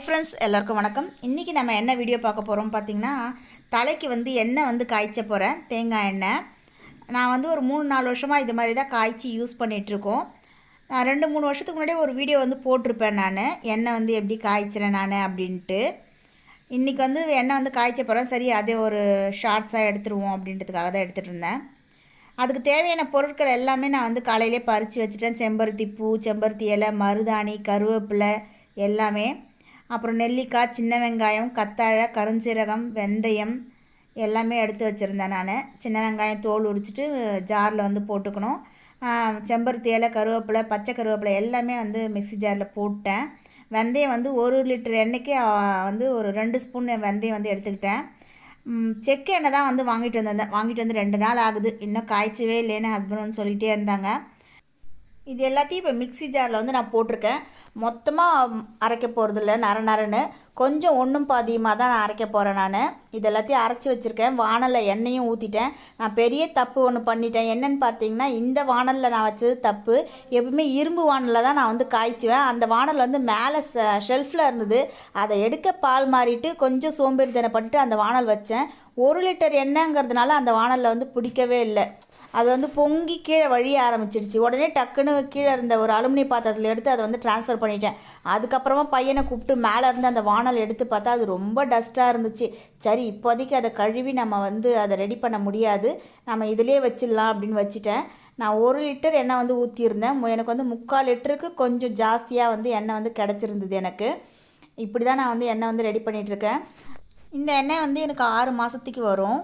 Hi friends எல்லாருக்கும் வணக்கம். இன்றைக்கி நம்ம என்ன வீடியோ பார்க்க போகிறோம் பார்த்திங்கன்னா தலைக்கு வந்து எண்ணெய் வந்து காய்ச்ச போகிறேன் தேங்காய் எண்ணெய். நான் வந்து ஒரு மூணு நாலு வருஷமாக இது மாதிரி தான் காய்ச்சி யூஸ் பண்ணிகிட்ருக்கோம் நான் ரெண்டு மூணு வருஷத்துக்கு முன்னாடியே ஒரு வீடியோ வந்து போட்டிருப்பேன் நான். எண்ணெய் வந்து எப்படி காய்ச்சிறேன் நான் அப்படின்ட்டு. இன்றைக்கி வந்து எண்ணெய் வந்து காய்ச்ச போகிறேன் சரி அதே ஒரு ஷார்ட்ஸாக எடுத்துருவோம் அப்படின்றதுக்காக தான் எடுத்துகிட்டு இருந்தேன். அதுக்கு தேவையான பொருட்கள் எல்லாமே நான் வந்து காலையிலே பறித்து வச்சுட்டேன். செம்பருத்தி பூ செம்பருத்தி இலை மருதாணி கருவேப்பிலை எல்லாமே. அப்புறம் நெல்லிக்காய் சின்ன வெங்காயம் கத்தாழை கருஞ்சீரகம் வெந்தயம் எல்லாமே எடுத்து வச்சுருந்தேன் நான். சின்ன வெங்காயம் தோல் உரிச்சிட்டு ஜாரில் வந்து போட்டுக்கணும். செம்பருத்தி இலை கருவேப்பிலை பச்சை கருவேப்பிலை எல்லாமே வந்து மிக்ஸி ஜாரில் போட்டேன். வெந்தயம் வந்து ஒரு லிட்டர் எண்ணெய்க்கு வந்து ஒரு ரெண்டு ஸ்பூன் வெந்தயம் வந்து எடுத்துக்கிட்டேன். ம், செக்கு எண்ணெய் தான் வந்து வாங்கிட்டு வந்திருந்தேன். வாங்கிட்டு வந்து ரெண்டு நாள் ஆகுது. இன்னும் காய்ச்சவே இல்லைன்னு ஹஸ்பண்ட் வந்து சொல்லிகிட்டே இருந்தாங்க. இது எல்லாத்தையும் இப்போ மிக்ஸி ஜாரில் வந்து நான் போட்டிருக்கேன். மொத்தமாக அரைக்க போகிறதில்ல நர நரன்னு. கொஞ்சம் ஒன்றும் பாதியமாக தான் நான் அரைக்க போகிறேன் நான். இது எல்லாத்தையும் அரைச்சி வச்சுருக்கேன். வானலில் எண்ணெயும் ஊற்றிட்டேன் நான் பெரிய தப்பு ஒன்று பண்ணிட்டேன். என்னன்னு பார்த்தீங்கன்னா இந்த வானலில் நான் வச்சது தப்பு. எப்பவுமே இரும்பு வானலில் தான் நான் வந்து காய்ச்சுவேன். அந்த வானல் வந்து மேலே ஷெல்ஃபில் இருந்தது. அதை எடுக்க பால் மாறிட்டு கொஞ்சம் சோம்பேறித்தனப்பட்டுட்டு அந்த வானல் வச்சேன். ஒரு லிட்டர் எண்ணெய்ங்கிறதுனால அந்த வானலில் வந்து பிடிக்கவே இல்லை. அது வந்து பொங்கி கீழே வழிய ஆரம்பிச்சிடுச்சு. உடனே டக்குன்னு கீழே இருந்த ஒரு அலுமினி பாத்திரத்தில் எடுத்து அதை வந்து ட்ரான்ஸ்ஃபர் பண்ணிட்டேன். அதுக்கப்புறமா பையனை கூப்பிட்டு மேலே இருந்து அந்த வானல் எடுத்து பார்த்தா அது ரொம்ப டஸ்ட்டாக இருந்துச்சு. சரி இப்போதைக்கு அதை கழுவி நம்ம வந்து அதை ரெடி பண்ண முடியாது. நம்ம இதிலே வச்சிடலாம் அப்படின்னு வச்சுட்டேன். நான் ஒரு லிட்டர் எண்ணெய் வந்து ஊற்றியிருந்தேன் எனக்கு வந்து முக்கால் லிட்டருக்கு கொஞ்சம் ஜாஸ்தியாக வந்து எண்ணெய் வந்து கிடச்சிருந்தது எனக்கு. இப்படி தான் நான் வந்து எண்ணெய் வந்து ரெடி பண்ணிகிட்ருக்கேன் இந்த எண்ணெய் வந்து எனக்கு ஆறு மாதத்துக்கு வரும்.